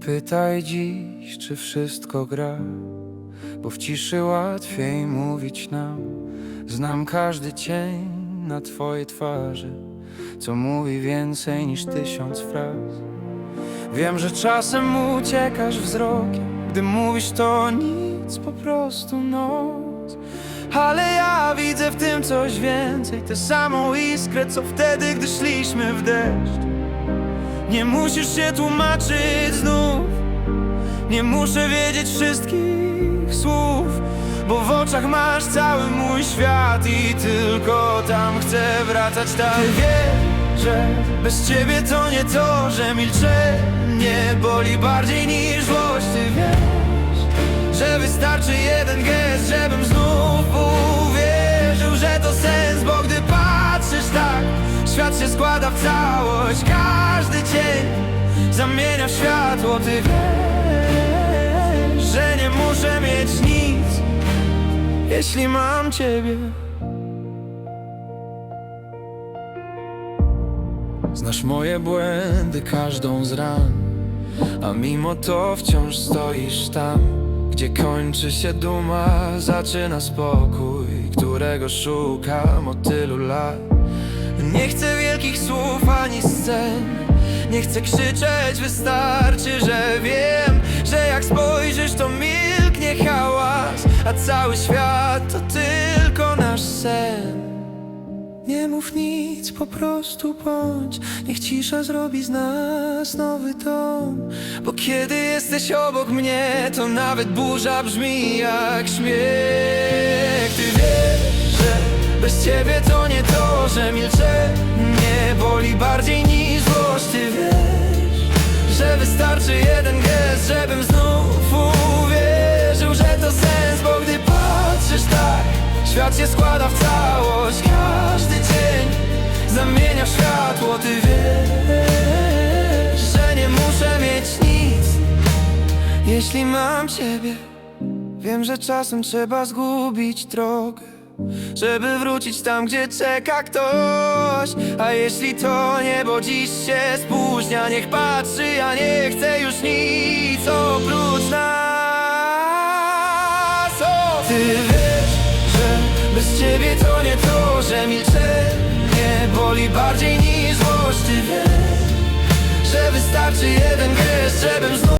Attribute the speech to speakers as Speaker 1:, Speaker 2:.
Speaker 1: pytaj dziś, czy wszystko gra, bo w ciszy łatwiej mówić nam. Znam każdy cień na twojej twarzy, co mówi więcej niż tysiąc fraz. Wiem, że czasem uciekasz wzrokiem, gdy mówisz to nic, po prostu noc. Ale ja widzę w tym coś więcej, tę samą iskrę, co wtedy, gdy szliśmy w deszcz. Nie musisz się tłumaczyć znów. Nie muszę wiedzieć wszystkich słów Bo w oczach masz cały mój świat I tylko tam chcę wracać. Tak Ty wiesz, że bez ciebie to nie to Że milczenie boli bardziej niż złość. Ty wiesz, że wystarczy Świat się składa w całość. Każdy cień zamienia w światło. Ty wiesz, że nie muszę mieć nic Jeśli mam Ciebie. Znasz moje błędy, każdą z ran A mimo to wciąż stoisz tam Gdzie kończy się duma, zaczyna spokój Którego szukam od tylu lat Nie chcę wielkich słów ani scen. Nie chcę krzyczeć, wystarczy, że wiem Że jak spojrzysz to milknie hałas A cały świat to tylko nasz sen. Nie mów nic, po prostu bądź. Niech cisza zrobi z nas nowy dom. Bo kiedy jesteś obok mnie To nawet burza brzmi jak śmiech. Ty wiesz, że bez ciebie to nie to Że milczenie Żebym znów uwierzył, że to sens Bo gdy patrzysz tak Świat się składa w całość. Każdy dzień zamienia w światło. Ty wiesz, że nie muszę mieć nic Jeśli mam Ciebie. Wiem, że czasem trzeba zgubić drogę żeby wrócić tam, gdzie czeka ktoś. A jeśli to niebo dziś się spóźnia Niech patrzy, ja nie chcę już nic oprócz nas. O, Ty wiesz, że bez ciebie to nie to Że milczenie boli bardziej niż złość. Ty wiesz, że wystarczy jeden gest, żebym znów